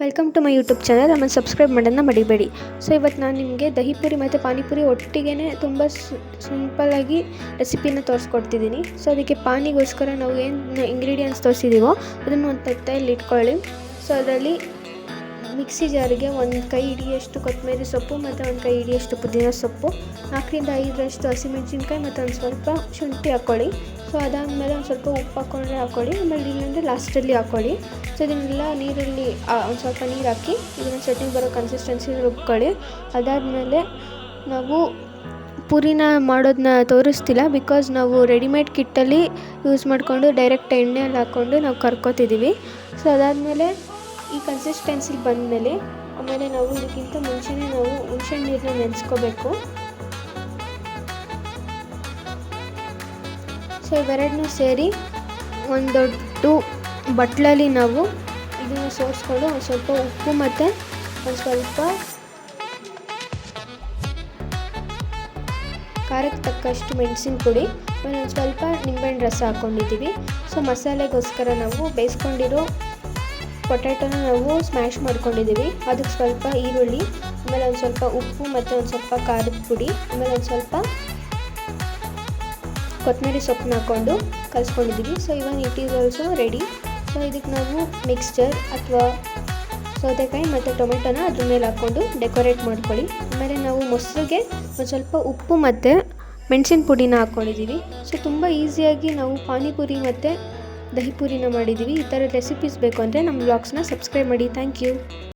Welcome to my YouTube channel ಆಮೇಲೆ subscribe ಮಾಡೋದನ್ನ ಮಡಿಬೇಡಿ ಸೊ ಇವತ್ತು ನಾನು ನಿಮಗೆ ದಹಿಪುರಿ ಮತ್ತು ಪಾನಿಪುರಿ ಒಟ್ಟಿಗೆ ತುಂಬ ಸಿಂಪಲ್ಲಾಗಿ ರೆಸಿಪಿನ ತೋರಿಸ್ಕೊಡ್ತಿದ್ದೀನಿ ಸೊ ಅದಕ್ಕೆ ಪಾನಿಗೋಸ್ಕರ ನಾವು ಏನು ಇಂಗ್ರೀಡಿಯೆಂಟ್ಸ್ ತೋರಿಸಿದ್ದೀವೋ ಅದನ್ನು ಒಂದು ತಟ್ಟೆಯಲ್ಲಿ ಇಟ್ಕೊಳ್ಳಿ. ಸೊ ಅದರಲ್ಲಿ ಮಿಕ್ಸಿ ಜಾರಿಗೆ ಒಂದು ಕೈ ಹಿಡಿಯಷ್ಟು ಕೊತ್ತಂಬರಿ ಸೊಪ್ಪು ಮತ್ತು ಒಂದು ಕೈ ಹಿಡಿಯಷ್ಟು ಪುದೀನ ಸೊಪ್ಪು. ನಾಲ್ಕರಿಂದ ಐದರಷ್ಟು ಹಸಿಮೆಣ್ಸಿನ್ಕಾಯಿ ಮತ್ತು ಒಂದು ಸ್ವಲ್ಪ ಶುಂಠಿ ಹಾಕ್ಕೊಳ್ಳಿ ಸೊ ಅದಾದಮೇಲೆ ಒಂದು ಸ್ವಲ್ಪ ಉಪ್ಪು ಹಾಕ್ಕೊಂಡ್ರೆ ಹಾಕ್ಕೊಳ್ಳಿ ಆಮೇಲೆ ಇಲ್ಲಾಂದರೆ ಲಾಸ್ಟಲ್ಲಿ ಹಾಕ್ಕೊಳ್ಳಿ ಸೊ ಇದನ್ನೆಲ್ಲ ನೀರಲ್ಲಿ ಒಂದು ಸ್ವಲ್ಪ ನೀರು ಹಾಕಿ ಇದನ್ನು ಚಟ್ನಿ ಬರೋ ಕನ್ಸಿಸ್ಟೆನ್ಸಿ ರುಬ್ಕೊಳ್ಳಿ. ಅದಾದಮೇಲೆ ನಾವು ಪೂರಿನ ಮಾಡೋದನ್ನ ತೋರಿಸ್ತಿಲ್ಲ ಬಿಕಾಸ್ ನಾವು ರೆಡಿಮೇಡ್ ಕಿಟ್ಟಲ್ಲಿ ಯೂಸ್ ಮಾಡಿಕೊಂಡು ಡೈರೆಕ್ಟ್ ಎಣ್ಣೆಯಲ್ಲಿ ಹಾಕ್ಕೊಂಡು ನಾವು ಕರ್ಕೋತಿದ್ದೀವಿ ಸೊ ಅದಾದಮೇಲೆ ಈ ಕನ್ಸಿಸ್ಟೆನ್ಸಿಗೆ ಬಂದಮೇಲೆ ಆಮೇಲೆ ನಾವು ಇದಕ್ಕಿಂತ ಮುಂಚೆನೇ ನಾವು ಹುಣಸೆ ನೀರನ್ನ ನೆನೆಸ್ಕೋಬೇಕು. ಸೊ ಇವೆರಡನ್ನೂ ಸೇರಿ ಒಂದು ದೊಡ್ಡ ಬಟ್ಲಲ್ಲಿ ನಾವು ಇದನ್ನು ಸೋರಿಸ್ಕೊಂಡು ಒಂದು ಸ್ವಲ್ಪ ಉಪ್ಪು ಮತ್ತು ಒಂದು ಸ್ವಲ್ಪ ಖಾರಕ್ಕೆ ತಕ್ಕಷ್ಟು ಮೆಣಸಿನ ಪುಡಿ ಒಂದು ಸ್ವಲ್ಪ ನಿಂಬೆಹಣ್ಣು ರಸ ಹಾಕ್ಕೊಂಡಿದ್ದೀವಿ ಸೊ ಮಸಾಲೆಗೋಸ್ಕರ ನಾವು ಬೇಯಿಸ್ಕೊಂಡಿರೋ ಪೊಟ್ಯಾಟೊನ ನಾವು ಸ್ಮ್ಯಾಶ್ ಮಾಡ್ಕೊಂಡಿದ್ದೀವಿ. ಅದಕ್ಕೆ ಸ್ವಲ್ಪ ಈರುಳ್ಳಿ, ಆಮೇಲೆ ಒಂದು ಸ್ವಲ್ಪ ಉಪ್ಪು ಮತ್ತು ಒಂದು ಸ್ವಲ್ಪ ಖಾರದ ಪುಡಿ, ಆಮೇಲೆ ಒಂದು ಸ್ವಲ್ಪ ಕೊತ್ತಂಬರಿ ಸೊಪ್ಪನ್ನ ಹಾಕ್ಕೊಂಡು ಕಲಿಸ್ಕೊಂಡಿದ್ದೀವಿ. ಸೊ ಇವಾಗ it is also ready so ಇದಕ್ಕೆ ನಾವು ಮಿಕ್ಸ್ಚರ್ ಅಥವಾ ಸೌತೆಕಾಯಿ ಮತ್ತು ಟೊಮೆಟೊನ ಅದ್ರ ಮೇಲೆ ಹಾಕ್ಕೊಂಡು ಡೆಕೋರೇಟ್ ಮಾಡ್ಕೊಳ್ಳಿ. ಆಮೇಲೆ ನಾವು ಮೊಸರಿಗೆ ಒಂದು ಸ್ವಲ್ಪ ಉಪ್ಪು ಮತ್ತು ಮೆಣಸಿನ ಪುಡಿನ ಹಾಕ್ಕೊಂಡಿದ್ದೀವಿ. ಸೊ ತುಂಬ ಈಸಿಯಾಗಿ ನಾವು ಪಾನಿಪುರಿ ಮತ್ತು ದಹಿಪುರಿನ ಮಾಡಿದ್ದೀವಿ ಈ ಥರ ರೆಸಿಪೀಸ್ ಬೇಕು ಅಂದರೆ ನಮ್ಮ ಬ್ಲಾಗ್ಸ್ನ ಸಬ್ಸ್ಕ್ರೈಬ್ ಮಾಡಿ. Thank you